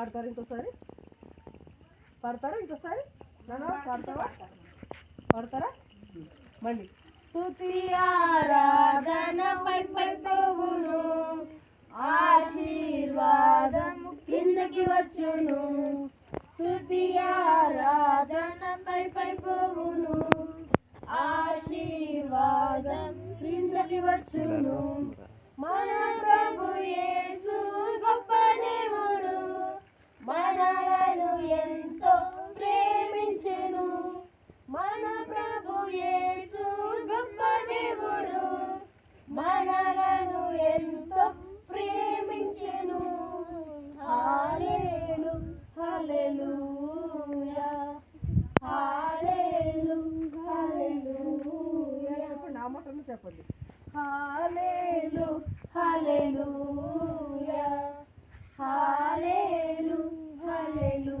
పాడతారు ఇంకోసారి? పాడతారా ఇంకోసారి? నాన్న పాడతావా? పాడతారా? మళ్ళీ. స్తుతి ఆరాధన పై పై పోవును ఆశీర్వాదం కిందకి వచ్చును. స్తుతి ఆరాధన పై పై యేసు గొప్ప దేవుడు. మనలను ఎంతో ప్రేమించెను. హాలేలు హలెలు హాలేలు హలెలు నామకం చెప్పండి. హాలేలు హలెలు హాలేలు హలెలు